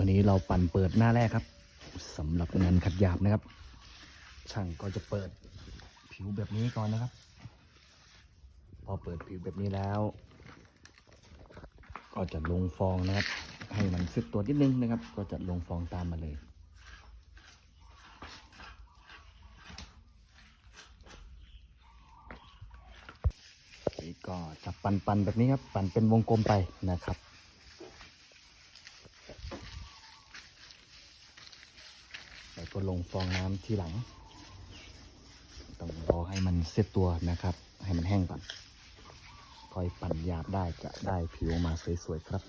อนนี้เราปั่นเปิดหน้าแรกครับสำหรับงานขัดหยาบนะครับ ช่างก็จะเปิดผิวแบบนี้ก่อนนะครับ พอเปิดผิวแบบนี้แล้ว ก็จะลงฟองนะครับ ให้มันซึบตัวนิดนึงนะครับ ก็จะลงฟองตามมาเลยนี่ก็จะปันปันๆแบบนี้ครับ ปั่นเป็นวงกลมไปนะครับ แล้ว ก็ลงฟองน้ำทีหลัง ต้องรอให้มันเซตตัวนะครับ ให้มันแห้งก่อน ค่อยปั่นหยาบได้จะได้ผิวออกมาสวยๆครับ